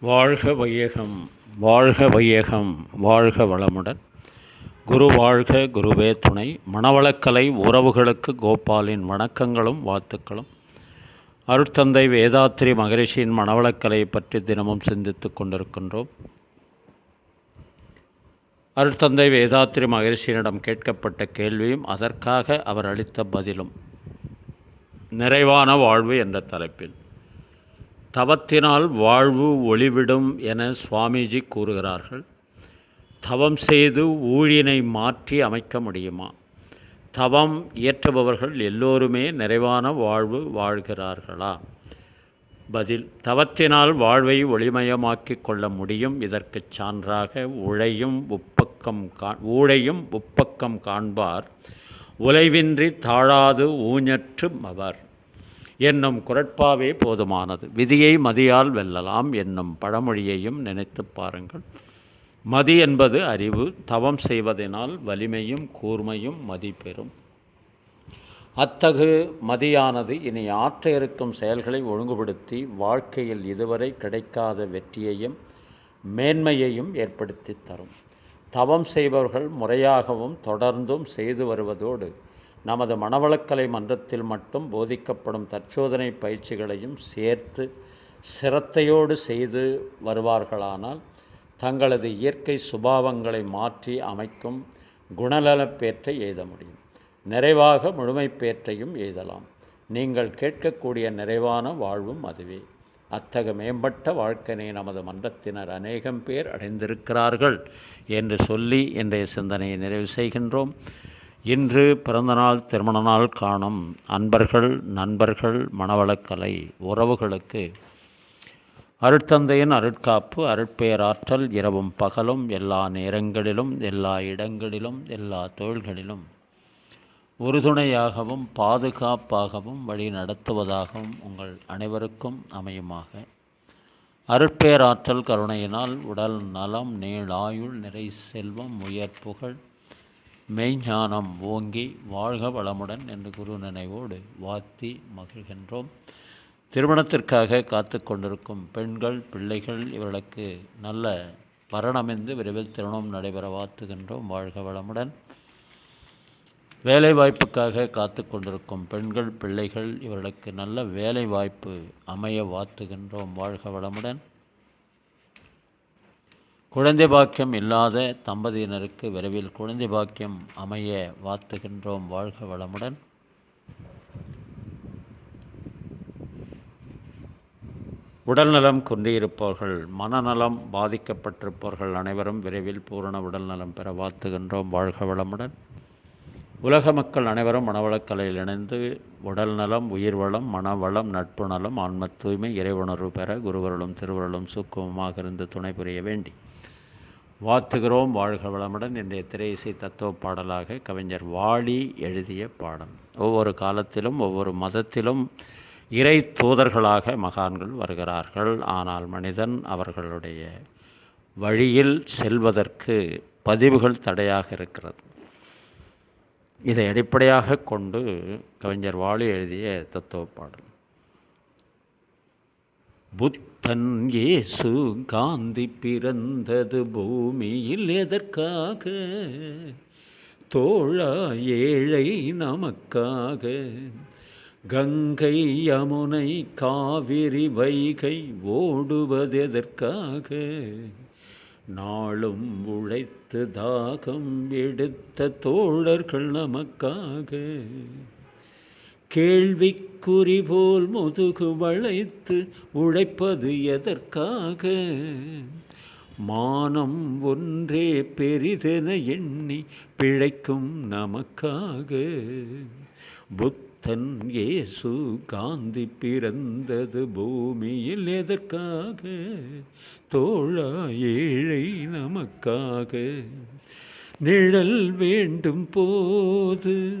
வாழ்க வையகம் வாழ்க வையகம் வாழ்க வளமுடன். குரு வாழ்க குருவே துணை. மணவளக்கலை உறவுகளுக்கு கோபாலின் வணக்கங்களும் வாழ்த்துக்களும். அருட்தந்தை வேதாத்திரி மகரிஷியின் மணவளக்கலை பற்றி தினமும் சிந்தித்துக் கொண்டிருக்கின்றோம். அருட்தந்தை வேதாத்திரி மகரிஷியினிடம் கேட்கப்பட்ட கேள்வியும் அதற்காக அவர் அளித்த பதிலும் நிறைவான வாழ்வு என்ற தலைப்பில். தவத்தினால் வாழ்வு ஒளிவிடும் என சுவாமிஜி கூறுகிறார்கள். தவம் செய்து ஊழினை மாற்றி அமைக்க முடியுமா? தவம் இயற்றுபவர்கள் எல்லோருமே நிறைவான வாழ்வு வாழ்கிறார்களா? பதில் தவத்தினால் வாழ்வை ஒளிமயமாக்கி கொள்ள முடியும். இதற்குச் சான்றாக உழையும் உப்பக்கம் கா ஊழையும் உப்பக்கம் காண்பார். உலைவின்றி தாழாது ஊஞ்சற்றும் அவர். என்னும் குரட்பாவே போதுமானது. விதியை மதியால் வெல்லலாம் என்னும் பழமொழியையும் நினைத்து பாருங்கள். மதி என்பது அறிவு. தவம் செய்வதனால் வலிமையும் கூர்மையும் மதி பெறும். அத்தகு மதியானது இனி ஆற்ற இருக்கும் செயல்களை ஒழுங்குபடுத்தி வாழ்க்கையில் இதுவரை கிடைக்காத வெற்றியையும் மேன்மையையும் ஏற்படுத்தி தரும். தவம் செய்பவர்கள் முறையாகவும் தொடர்ந்தும் செய்து வருவதோடு நமது மனவளக்கலை மன்றத்தில் மட்டும் போதிக்கப்படும் தற்சோதனை பயிற்சிகளையும் சேர்த்து சிரத்தையோடு செய்து வருவார்களானால் தங்களது இயற்கை சுபாவங்களை மாற்றி அமைக்கும் குணநலப்பேற்றை எய்த முடியும். நிறைவாக முழுமைப்பேற்றையும் எய்தலாம். நீங்கள் கேட்கக்கூடிய நிறைவான வாழ்வும் அதுவே. அத்தக மேம்பட்ட வாழ்க்கையை நமது மன்றத்தினர் அநேகம் பேர் அடைந்திருக்கிறார்கள் என்று சொல்லி இன்றைய சிந்தனையை நிறைவு செய்கின்றோம். இன்று பிறந்தநாள் திருமண நாள் காணும் அன்பர்கள் நண்பர்கள் மணவளக்கலை உறவுகளுக்கு அருட்தந்தையின் அருட்காப்பு அருட்பெயராற்றல் இரவும் பகலும் எல்லா நேரங்களிலும் எல்லா இடங்களிலும் எல்லா தொழில்களிலும் உறுதுணையாகவும் பாதுகாப்பாகவும் வழி நடத்துவதாகவும் உங்கள் அனைவருக்கும் அமையுமாக. அருட்பேராற்றல் கருணையினால் உடல் நலம் நீளாயுள் நிறை செல்வம் உயர் புகழ் மெய்ஞானம் ஓங்கி வாழ்க வளமுடன் என்று குரு நினைவோடு வாழ்த்தி மகிழ்கின்றோம். திருமணத்திற்காக காத்து கொண்டிருக்கும் பெண்கள் பிள்ளைகள் இவர்களுக்கு நல்ல மரணமிந்து விரைவில் திருமணம் நடைபெற வாழ்த்துகின்றோம். வாழ்க வளமுடன். வேலைவாய்ப்புக்காக காத்து கொண்டிருக்கும் பெண்கள் பிள்ளைகள் இவர்களுக்கு நல்ல வேலை வாய்ப்பு அமைய வாழ்த்துகின்றோம். வாழ்க வளமுடன். குழந்தை பாக்கியம் இல்லாத தம்பதியினருக்கு விரைவில் குழந்தை பாக்கியம் அமைய வாழ்த்துகின்றோம். வாழ்க வளமுடன். உடல்நலம் குன்றியிருப்பவர்கள் மனநலம் பாதிக்கப்பட்டிருப்பவர்கள் அனைவரும் விரைவில் பூரண உடல்நலம் பெற வாழ்த்துகின்றோம். வாழ்க வளமுடன். உலக மக்கள் அனைவரும் மனவளக்கலையில் இணைந்து உடல் நலம் உயிர் வளம் மனவளம் நட்பு நலம் ஆன்ம தூய்மை இறைவுணர்வு பெற குருவர்களும் திருவருளும் சுக்குமமாக இருந்து துணை புரிய வேண்டி. வாழ்த்துகிறோம் வாழ்க வளமுடன். இன்றைய திரையிசை தத்துவ பாடலாக கவிஞர் வாலி எழுதிய பாடம். ஒவ்வொரு காலத்திலும் ஒவ்வொரு மதத்திலும் இறை தூதர்களாக மகான்கள் வருகிறார்கள். ஆனால் மனிதன் அவர்களுடைய வழியில் செல்வதற்கு பதிவுகள் தடையாக இருக்கிறது. இதை அடிப்படையாக கொண்டு கவிஞர் வாலி எழுதிய தத்துவ பாடல். புத்தன் இயேசு காந்தி பிறந்தது பூமியில் எதற்காக? தோழா ஏழை நமக்காக. கங்கை யமுனை காவிரி வைகை ஓடுவதெதற்காக நாளும் உழைத்து தாகம் எடுத்த தோழர்கள் நமக்காக. கேள்விக்குறி போல் முதுகு வளைத்து உழைப்பது எதற்காக? மானம் ஒன்றே பெரிதென எண்ணி பிழைக்கும் நமக்காக. புத்தன் இயேசு காந்தி பிறந்தது பூமியில் எதற்காக? தோழா ஏழை நமக்காக. நிழல் வேண்டும் போது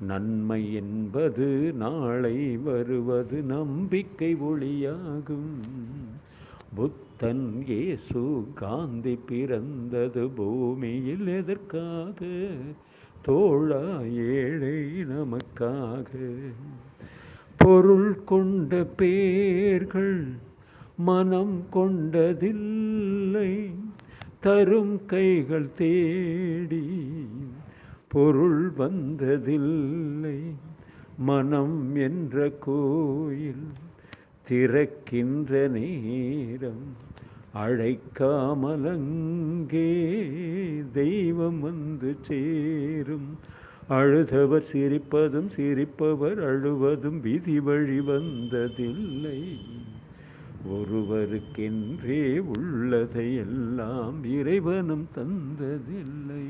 நன்மை என்பது நாளை வருவது நம்பிக்கை ஒளியாகும். புத்தன் இயேசு காந்தி பிறந்தது பூமியில் எதற்காக? தோழா ஏழை நமக்காக. பொருள் கொண்ட பேர்கள் மனம் கொண்டதில்லை. தரும் கைகள் தேடி பொருள் வந்ததில்லை. மனம் என்ற கோயில் திறக்கின்ற நேரம் அழைக்காமலங்கே தெய்வம் வந்து சேரும். அழுதவர் சிரிப்பதும் சிரிப்பவர் அழுவதும் விதி வழி வந்ததில்லை. ஒருவருக்கென்றே உள்ளதை எல்லாம் இறைவனும் தந்ததில்லை.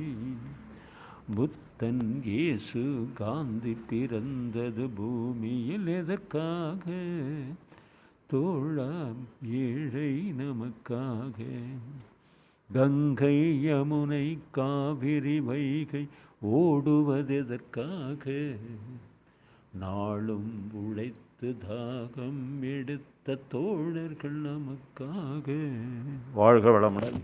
புத்தன் இயேசு காந்தி பிறந்தது பூமியில் எதற்காக? தோழா ஏழை நமக்காக. கங்கை யமுனை காவிரி வைகை ஓடுவதெதற்காக. நாளும் உழைத்து தாகம் எடுத்த தோழர்கள் நமக்காக. வாழ்க வளமுடன்.